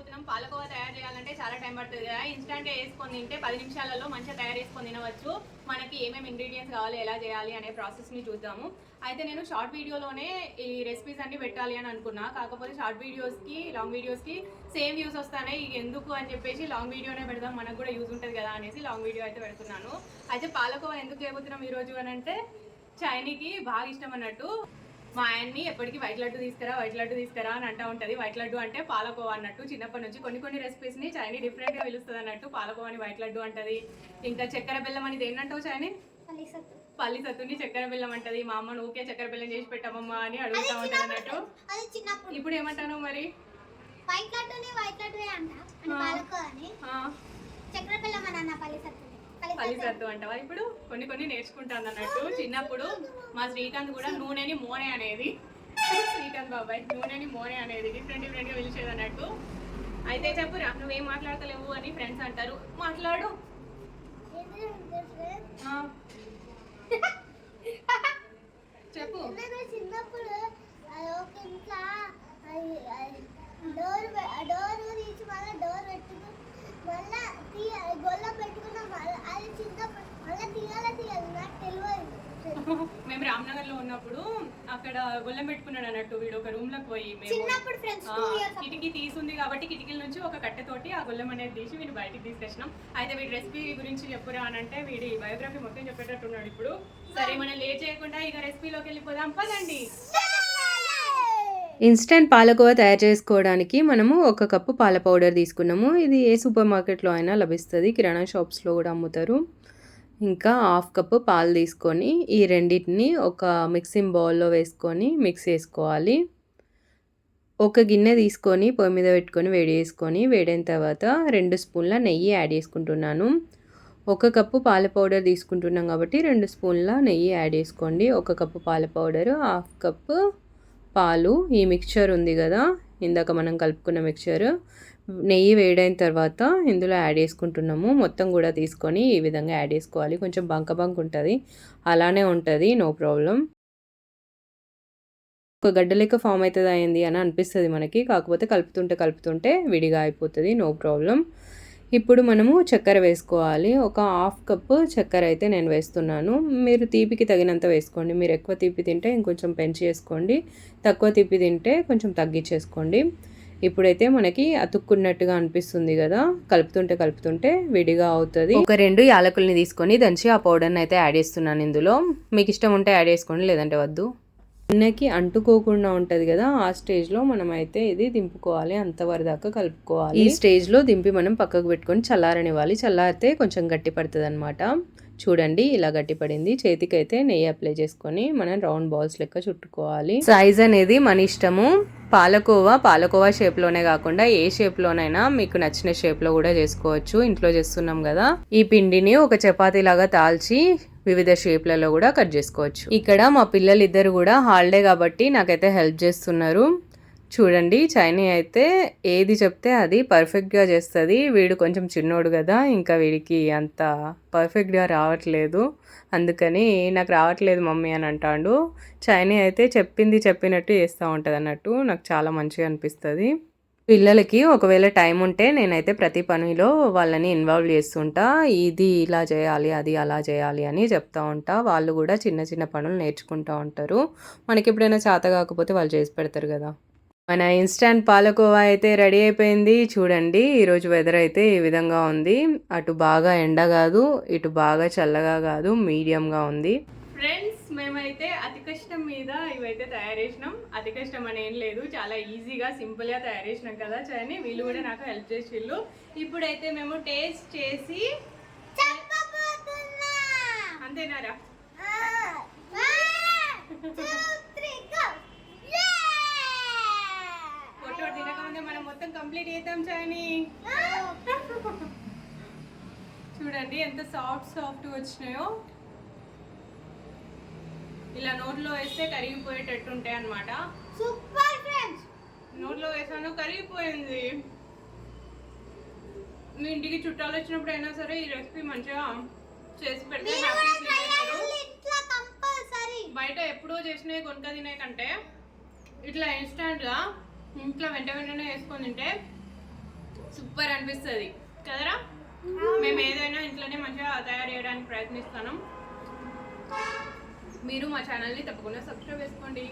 చేయబోతున్నాం పాలకోవా తయారు చేయాలంటే చాలా టైం పడుతుంది కదా. ఇన్స్టెంట్గా వేసుకొని తింటే పది నిమిషాలలో మంచిగా తయారు చేసుకొని తినవచ్చు. మనకి ఏమేమి ఇంగ్రీడియంట్స్ కావాలి ఎలా చేయాలి అనే ప్రాసెస్ని చూద్దాము. అయితే నేను షార్ట్ వీడియోలోనే ఈ రెసిపీస్ అన్ని పెట్టాలి అని అనుకున్నా. కాకపోతే షార్ట్ వీడియోస్కి లాంగ్ వీడియోస్కి సేమ్ వ్యూస్ వస్తాయి ఇక ఎందుకు అని చెప్పేసి లాంగ్ వీడియోనే పెడదాం. మనకు కూడా యూజ్ ఉంటుంది కదా అనేసి లాంగ్ వీడియో అయితే పెడుతున్నాను. అయితే పాలకోవా ఎందుకు చేయబోతున్నాం ఈరోజు అని అంటే చైనీకి బాగా ఇష్టం అన్నట్టు. మా ఆయన్ని ఎప్పటికీ వైట్ లడ్డు తీసుకురా వైట్ లడ్డు తీసుకురా అని అంటా ఉంటది. వైట్ లడ్డు అంటే పాలకోవా అన్నట్టు చిన్నప్పటి నుంచి కొన్ని కొన్ని రెసిపీస్ని చైనీ డిఫరెంట్గా పిలుస్తుంది అన్నట్టు పాలకోవా అని వైట్ లడ్డు అంటది. ఇంకా చక్కెర బెల్లం అనేది ఏంటంటావు చైనీ? పల్లి సత్తుని చక్కెర బెల్లం అంటది. మా అమ్మ ఊకే చక్కెర బెల్లం చేసి పెట్టమమ్మా అని అడుగుతా ఉంటది అన్నట్టు. ఇప్పుడు ఏమంటాను మరి? వైట్ లడ్డుని వైట్ లడ్డు చక్కెర బెల్లం అని అన్న పల్లి సత్తుని. పల్లి పల్లి సత్తు అంటావా? ఇప్పుడు కొన్ని కొన్ని నేర్చుకుంటాను అన్నట్టు చిన్నప్పుడు మా శ్రీకాంత్ కూడా నూనెని మోనే అనేది. శ్రీకాంత్ బాబాయ్ నూనెని మోనే అనేది డిఫరెంట్ డిఫరెంట్గా పిలిచేది అన్నట్టు అయితే చెప్పురా నువ్వేం మాట్లాడతలేవు అని ఫ్రెండ్స్ అంటారు. మాట్లాడు ఆ. చెప్పు నేను చిన్నప్పుడు అది ఒక ఇంట్లో డోర్ డోర్ తీసి మళ్ళీ డోర్ పెట్టుకుని మళ్ళా తీయ గొల్ల పెట్టుకున్నాం మళ్ళీ అది చిన్నప్పుడు మళ్ళీ తీయాలా తీయాలి నాకు తెలియదు మేము రామ్నగర్లో ఉన్నప్పుడు అక్కడ గొల్లెం పెట్టుకున్నాడు అన్నట్టు వీడు ఒక రూమ్లోకి పోయి మేము కిటికీ తీసుంది కాబట్టి కిటికీల నుంచి ఒక కట్టెతోటి ఆ గొల్లెం అనేది తీసి వీడు బయటికి తీసుకొచ్చినాం. అయితే వీడి రెసిపీ గురించి చెప్పురా అని అంటే వీడి బయోగ్రఫీ మొత్తం చెప్పేటట్టున్నాడు ఇప్పుడు. సరే మనం లేట్ చేయకుండా ఇక రెసిపీలోకి వెళ్ళిపోదాం. పదండి. ఇన్స్టెంట్ పాలకోవా తయారు చేసుకోవడానికి మనము ఒక కప్పు పాల పౌడర్ తీసుకున్నాము. ఇది ఏ సూపర్ మార్కెట్లో అయినా లభిస్తుంది. కిరాణా షాప్స్లో కూడా అమ్ముతారు. ఇంకా హాఫ్ కప్పు పాలు తీసుకొని ఈ రెండింటిని ఒక మిక్సింగ్ బౌల్లో వేసుకొని మిక్స్ చేసుకోవాలి. ఒక గిన్నె తీసుకొని పొయ్యి మీద పెట్టుకొని వేడి చేసుకొని వేడైన తర్వాత రెండు స్పూన్ల నెయ్యి యాడ్ చేసుకుంటున్నాను. ఒక కప్పు పాల పౌడర్ తీసుకుంటున్నాం కాబట్టి రెండు స్పూన్ల నెయ్యి యాడ్ చేసుకోండి. ఒక కప్పు పాల పౌడర్ హాఫ్ కప్పు పాలు ఈ మిక్చర్ ఉంది కదా. ఇందాక మనం కలుపుకున్న మిక్చర్ నెయ్యి వేడైన తర్వాత ఇందులో యాడ్ చేసుకుంటున్నాము. మొత్తం కూడా తీసుకొని ఈ విధంగా యాడ్ చేసుకోవాలి. కొంచెం బంక బంక్ ఉంటుంది. అలానే ఉంటుంది. నో ప్రాబ్లం ఒక గడ్డ లెక్క ఫామ్ అవుతుంది అయింది అని అనిపిస్తుంది మనకి. కాకపోతే కలుపుతుంటే కలుపుతుంటే విడిగా అయిపోతుంది. నో ప్రాబ్లం ఇప్పుడు మనము చక్కెర వేసుకోవాలి. ఒక హాఫ్ కప్పు చక్కెర అయితే నేను వేస్తున్నాను. మీరు తీపికి తగినంత వేసుకోండి. మీరు ఎక్కువ తీపి తింటే ఇంకొంచెం పెంచి వేసుకోండి తక్కువ తీపి తింటే కొంచెం తగ్గించేసుకోండి. ఇప్పుడైతే మనకి అతుక్కున్నట్టుగా అనిపిస్తుంది కదా. కలుపుతుంటే కలుపుతుంటే విడిగా అవుతుంది. ఒక రెండు యాలకుల్ని తీసుకొని దంచి ఆ పౌడర్ని అయితే యాడ్ చేస్తున్నాను ఇందులో. మీకు ఇష్టం ఉంటే యాడ్ చేసుకోండి లేదంటే వద్దు. గిన్నెకి అంటుకోకుండా ఉంటది కదా ఆ స్టేజ్లో మనం అయితే ఇది దింపుకోవాలి అంతవరకు దాకా కలుపుకోవాలి. ఈ స్టేజ్లో దింపి మనం పక్కకు పెట్టుకొని చల్లారనివ్వాలి. చల్లారితే కొంచెం గట్టి పడుతుంది అనమాట చూడండి ఇలా గట్టి పడింది. చేతికి అయితే నెయ్యి అప్లై చేసుకొని మనం రౌండ్ బాల్స్ లెక్క చుట్టుకోవాలి. సైజ్ అనేది మన ఇష్టము. పాలకోవా పాలకోవా షేప్లోనే కాకుండా ఏ షేప్ లోనైనా మీకు నచ్చిన షేప్లో కూడా చేసుకోవచ్చు. ఇంట్లో చేస్తున్నాం కదా. ఈ పిండిని ఒక చపాతీ లాగా తాల్చి వివిధ షేప్లలో కూడా కట్ చేసుకోవచ్చు. ఇక్కడ మా పిల్లలు ఇద్దరు కూడా హాలిడే కాబట్టి నాకైతే హెల్ప్ చేస్తున్నారు. చూడండి చైనీ అయితే ఏది చెప్తే అది పర్ఫెక్ట్గా చేస్తుంది. వీడు కొంచెం చిన్నోడు కదా ఇంకా వీడికి అంత పర్ఫెక్ట్గా రావట్లేదు. అందుకని నాకు రావట్లేదు మమ్మీ అని అంటాడు. చైనీ అయితే చెప్పింది చెప్పినట్టు చేస్తూ ఉంటుంది అన్నట్టు నాకు చాలా మంచిగా అనిపిస్తుంది. పిల్లలకి ఒకవేళ టైం ఉంటే నేనైతే ప్రతి పనిలో వాళ్ళని ఇన్వాల్వ్ చేస్తుంటా. ఇది ఇలా చేయాలి అది అలా చేయాలి అని చెప్తా ఉంటా. వాళ్ళు కూడా చిన్న చిన్న పనులు నేర్చుకుంటూ ఉంటారు. మనకి ఎప్పుడైనా చేత కాకపోతే వాళ్ళు చేసి పెడతారు కదా. మన ఇన్స్టాంట్ పాలకోవా అయితే రెడీ అయిపోయింది. చూడండి ఈరోజు వెదర్ అయితే ఈ విధంగా ఉంది. అటు బాగా ఎండ కాదు ఇటు బాగా చల్లగా కాదు మీడియంగా ఉంది. ఫ్రెండ్స్ మేమైతే అతి కష్టం మీద ఇవైతే తయారు చేసినాం. అతి కష్టం అని ఏం లేదు. చాలా ఈజీగా సింపుల్గా తయారు చేసినాం కదా చని వీళ్ళు కూడా నాకు హెల్ప్ చేసి వీళ్ళు ఇప్పుడైతే మేము టేస్ట్ చేసి అంతేనారా? ఫోటో తినకముందే మనం మొత్తం కంప్లీట్ చేద్దాం చని చూడండి ఎంత సాఫ్ట్ సాఫ్ట్ వచ్చినాయో. ఇలా నోట్లో వేస్తే కరిగిపోయేటట్టు ఉంటాయి అన్నమాట. Super friends! నోట్లో వేసాను కరిగిపోయింది. మీ ఇంటికి చుట్టాలు వచ్చినప్పుడు అయినా సరే ఈ రెసిపీ మంచిగా చేసి పెడితే బయట ఎప్పుడో చేసినవి కొనుక తినే కంటే ఇట్లా ఇన్స్టెంట్గా ఇంట్లో వెంట వెంటనే వేసుకొని తింటే సూపర్ అనిపిస్తుంది. కదరా? మేము ఏదైనా ఇంట్లోనే మంచిగా తయారు చేయడానికి ప్రయత్నిస్తున్నాం మీరు మా ఛానల్ని తప్పకుండా సబ్స్క్రైబ్ చేసుకోండి.